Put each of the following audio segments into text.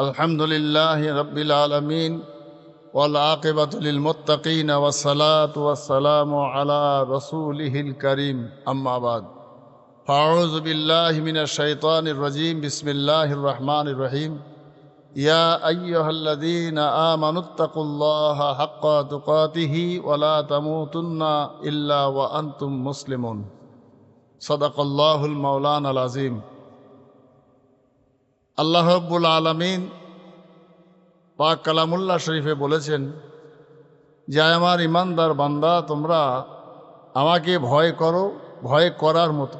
الحمد لله رب العالمين والعاقبة للمتقين والصلاة والسلام على رسوله الكريم أما بعد فأعوذ بالله من الشيطان الرجيم بسم الله الرحمن الرحيم يا أيها الذين آمنوا اتقوا الله حق تقاته ولا تموتن إلا وأنتم مسلمون صدق الله المولانا العظيم আল্লাহ রব্বুল আলমিন পাক কালামুল্লাহ শরীফে বলেছেন যে আমার ইমানদার বান্দা, তোমরা আমাকে ভয় করো, ভয় করার মতো।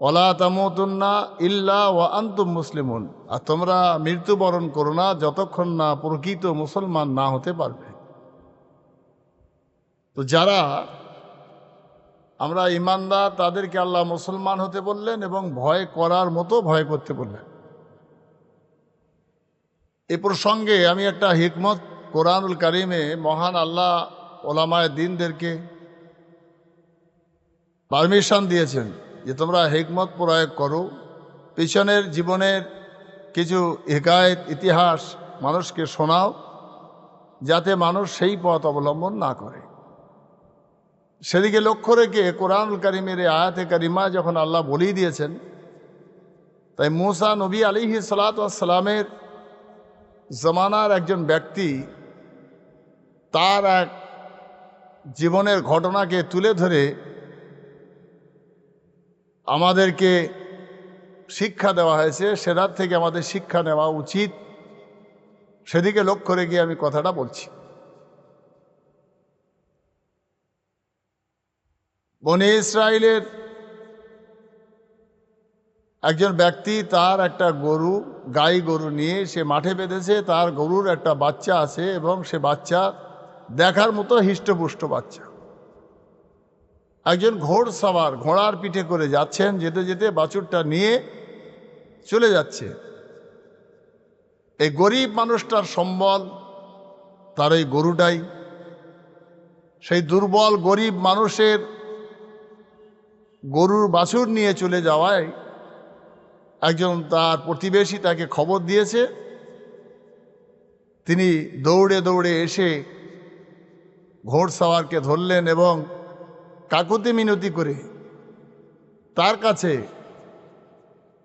ওলা তামতুন্না ইল্লা ও আন্তুম মুসলিমুন। আর তোমরা মৃত্যুবরণ করো না, যতক্ষণ না প্রকৃত মুসলমান না হতে পারবে। তো যারা আমরা ইমানদার, তাদেরকে আল্লাহ মুসলমান হতে বললেন এবং ভয় করার মতো ভয় করতে বললেন। এ প্রসঙ্গে আমি একটা হিকমত কোরআনুল কারিমে মহান আল্লাহ ওলামায় দিনদেরকে পারমিশন দিয়েছেন যে তোমরা হিকমত প্রয়োগ করো। পিছনের জীবনের কিছু হেকায়ত, ইতিহাস মানুষকে শোনাও যাতে মানুষ সেই পথ অবলম্বন না করে। সেদিকে লক্ষ্য রেখে কোরআনুল কারিমের আয়াতে কারিমা যখন আল্লাহ বলেই দিয়েছেন, তাই মুসা নবী আলিহি সালাতামের জমানার একজন ব্যক্তি তার এক জীবনের ঘটনাকে তুলে ধরে আমাদেরকে শিক্ষা দেওয়া হয়েছে সেটার থেকে আমাদের শিক্ষা নেওয়া উচিত। সেদিকে লক্ষ্য রেখে আমি কথাটা বলছি। বনে ইসরায়েলের একজন ব্যক্তি, তার একটা গরু, গাই গরু নিয়ে সে মাঠে বেঁধেছে, তার গরুর একটা বাচ্চা আছে এবং সে বাচ্চা দেখার মতো হিষ্টপুষ্ট বাচ্চা। একজন ঘোড় সাওয়ার, ঘোড়ার পিঠে করে যাচ্ছেন, যেতে যেতে বাছুরটা নিয়ে চলে যাচ্ছে। এই গরিব মানুষটার সম্বল, তার এই গরুটাই। সেই দুর্বল গরিব মানুষের গরুর বাছুর নিয়ে চলে যাওয়ায় একজন তার প্রতিবেশী তাকে খবর দিয়েছে। তিনি দৌড়ে দৌড়ে এসে ঘোড়সাওয়ারকে ধরলেন এবং কাকুতি মিনতি করে তার কাছে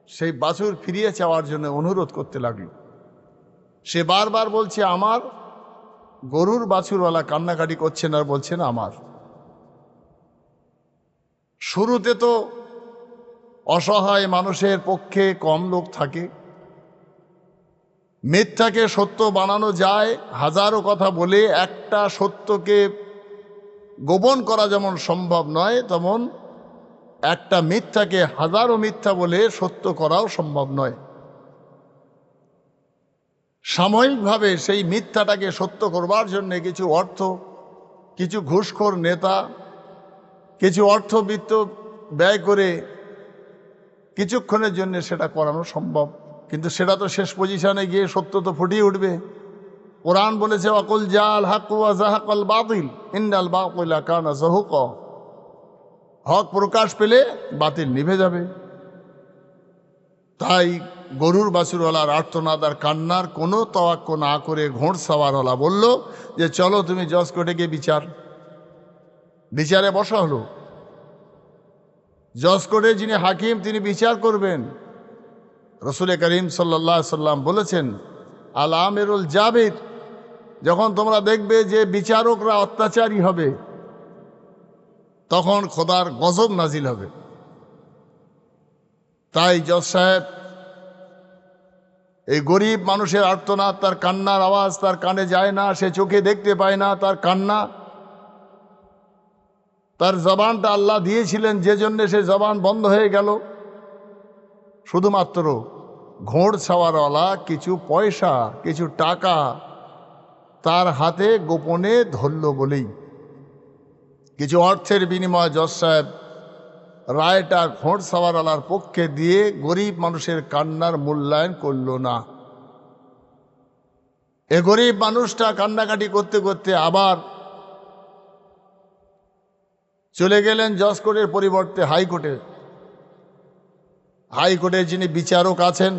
সেই বাছুর ফিরিয়ে চাওয়ার জন্য অনুরোধ করতে লাগল। সে বারবার বলছে, আমার গরুর বাছুরওয়ালা কান্নাকাটি করছেন আর বলছেন আমার। শুরুতে তো অসহায় মানুষের পক্ষে কম লোক থাকে। মিথ্যাকে সত্য বানানো যায়, হাজারো কথা বলে একটা সত্যকে গোপন করা যেমন সম্ভব নয়, তেমন একটা মিথ্যাকে হাজারো মিথ্যা বলে সত্য করাও সম্ভব নয়। সাময়িকভাবে সেই মিথ্যাটাকে সত্য করবার জন্য কিছু অর্থ, কিছু ঘুষখোর নেতা কিছু অর্থবিত্ত ব্যয় করে কিছুক্ষণের জন্য সেটা করানো সম্ভব। কিন্তু সেটা তো শেষ পজিশনে গিয়ে সত্য তো ফুটিয়ে উঠবে। কোরআন বলেছে, অকুল জাল হাকুয়া জাহাকল বাতিল ইন্দাল বাকুলা কানা জহুক। হক প্রকাশ পেলে বাতিল নিভে যাবে। তাই গরুর বাছুরওয়ালার আর্তনাদ আর কান্নার কোনো তওয়াক্য না করে ঘোড় সাওয়ারওয়ালা বলল যে, চলো তুমি জজ কোর্টে গিয়ে বিচার। বিচারে বসা হলো। জজ করে যিনি হাকিম, তিনি বিচার করবেন। রসুল করিম সাল্লাহ সাল্লাম বলেছেন আল আমেরুল জাবির যখন তোমরা দেখবে যে বিচারকরা অত্যাচারী হবে, তখন খোদার গজব নাজিল হবে। তাই জজ সাহেব, এই গরিব মানুষের আর্তনাদ, তার কান্নার আওয়াজ তার কানে যায় না, সে চোখে দেখতে পায় না, তার কান্না তার জবানটা আল্লাহ দিয়েছিলেন, যে জন্যে সে জবান বন্ধ হয়ে গেল। শুধুমাত্র ঘোড় ছাওয়ারওয়ালা কিছু পয়সা, কিছু টাকা তার হাতে গোপনে ধরল বলেই। কিছু অর্থের বিনিময়ে জজ সাহেব রায়টা ঘোড় সাওয়ারওয়ালার পক্ষে দিয়ে গরিব মানুষের কান্নার মূল্যায়ন করল না। এ গরিব মানুষটা কান্নাকাটি করতে করতে আবার চলে গেলেন জজ কোর্টের পরিবর্তে হাইকোর্টে হাইকোর্টে যিনি বিচারক আছেন,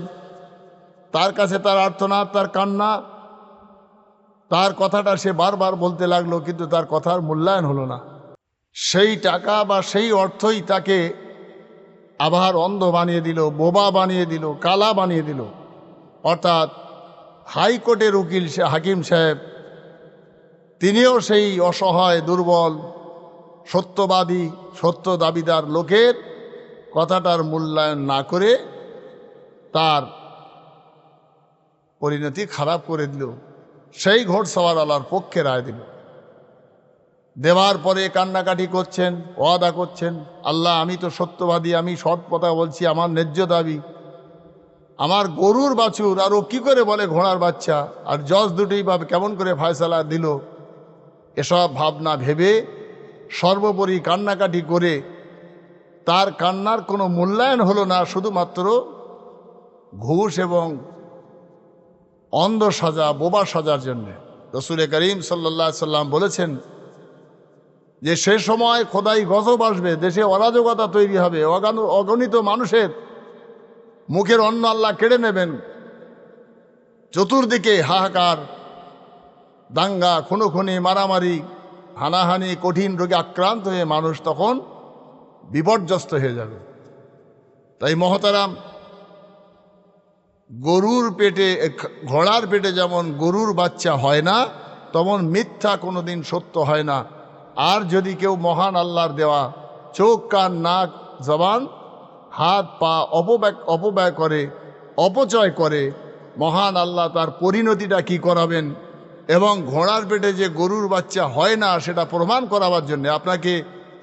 তার কাছে তার আর্তনাদ, তার কান্না, তার কথাটা সে বারবার বলতে লাগল, কিন্তু তার কথার মূল্যায়ন হলো না। সেই টাকা বা সেই অর্থই তাকে আবার অন্ধ বানিয়ে দিল, বোবা বানিয়ে দিল, কালা বানিয়ে দিল। অর্থাৎ হাইকোর্টের উকিল হাকিম সাহেব, তিনিও সেই অসহায়, দুর্বল সত্যবাদী, সত্য দাবিদার লোকের কথাটার মূল্যায়ন না করে তার পরিণতি খারাপ করে দিল। সেই ঘোড়সওয়ার আলার পক্ষে রায় দিল। দেওয়ার পরে কান্নাকাটি করছেন, ওয়াদা করছেন, আল্লাহ আমি তো সত্যবাদী, আমি সৎ কথা বলছি, আমার ন্যায্য দাবি। আমার গরুর বাছুর, আর ও কী করে বলে ঘোড়ার বাচ্চা? আর জজ দুটোই বা কেমন করে ফায়সালা দিল? এসব ভাবনা ভেবে সর্বোপরি কান্নাকাটি করে তার কান্নার কোনো মূল্যায়ন হলো না, শুধুমাত্র ঘুষ এবং অন্ধ সাজা বোবা সাজার জন্যে। রসুল করিম সাল্লা সাল্লাম বলেছেন যে, সে সময় খোদাই গজব আসবে, দেশে অরাজকতা তৈরি হবে অগণিত মানুষের মুখের অন্ন আল্লাহ কেড়ে নেবেন। চতুর্দিকে হাহাকার, দাঙ্গা, খুনোখুনি, মারামারি হানাহানি, কঠিন রোগে আক্রান্ত হয়ে মানুষ তখন বিপর্যস্ত হয়ে যাবে। তাই মহতারাম, গরুর পেটে, ঘোড়ার পেটে যেমন গরুর বাচ্চা হয় না, তেমন মিথ্যা কোনোদিন সত্য হয় না। আর যদি কেউ মহান আল্লাহর দেওয়া চোখ, কান, নাক, জবান, হাত, পা অপব্যয় অপব্যয় করে, অপচয় করে, মহান আল্লাহ তার পরিণতিটা কি করাবেন? এবং ঘোড়ার পেটে যে গরুর বাচ্চা হয় না, সেটা প্রমাণ করাবার জন্য আপনাকে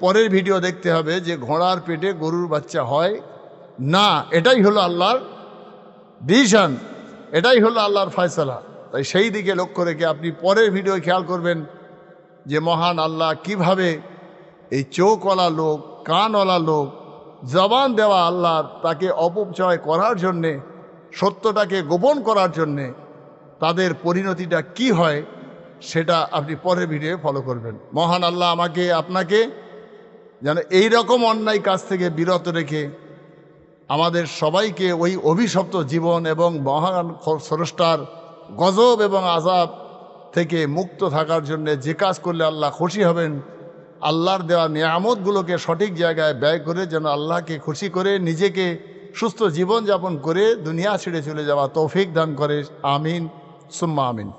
পরের ভিডিও দেখতে হবে যে ঘোড়ার পেটে গরুর বাচ্চা হয় না। এটাই হলো আল্লাহর ডিসিশন এটাই হলো আল্লাহর ফয়সালা। তাই সেই দিকে লক্ষ্য রেখে আপনি পরের ভিডিও খেয়াল করবেন যে মহান আল্লাহ কীভাবে এই চোখওয়ালা লোক, কানওয়ালা লোক, জবান দেওয়া আল্লাহ তাকে অপচয় করার জন্যে, সত্যটাকে গোপন করার জন্যে তাদের পরিণতিটা কি হয় সেটা আপনি পরের ভিডিও ফলো করবেন। মহান আল্লাহ আমাকে, আপনাকে যেন এই রকম অন্যায় কাজ থেকে বিরত রেখে আমাদের সবাইকে ওই অভিশপ্ত জীবন এবং মহান স্রষ্টার গজব এবং আজাব থেকে মুক্ত থাকার জন্য যে কাজ করলে আল্লাহ খুশি হবেন, আল্লাহর দেওয়া নিয়ামতগুলোকে সঠিক জায়গায় ব্যয় করে যেন আল্লাহকে খুশি করে নিজেকে সুস্থ জীবন যাপন করে দুনিয়া ছেড়ে চলে যাওয়া তৌফিক দান করে। আমিন। সুম্মা আমিন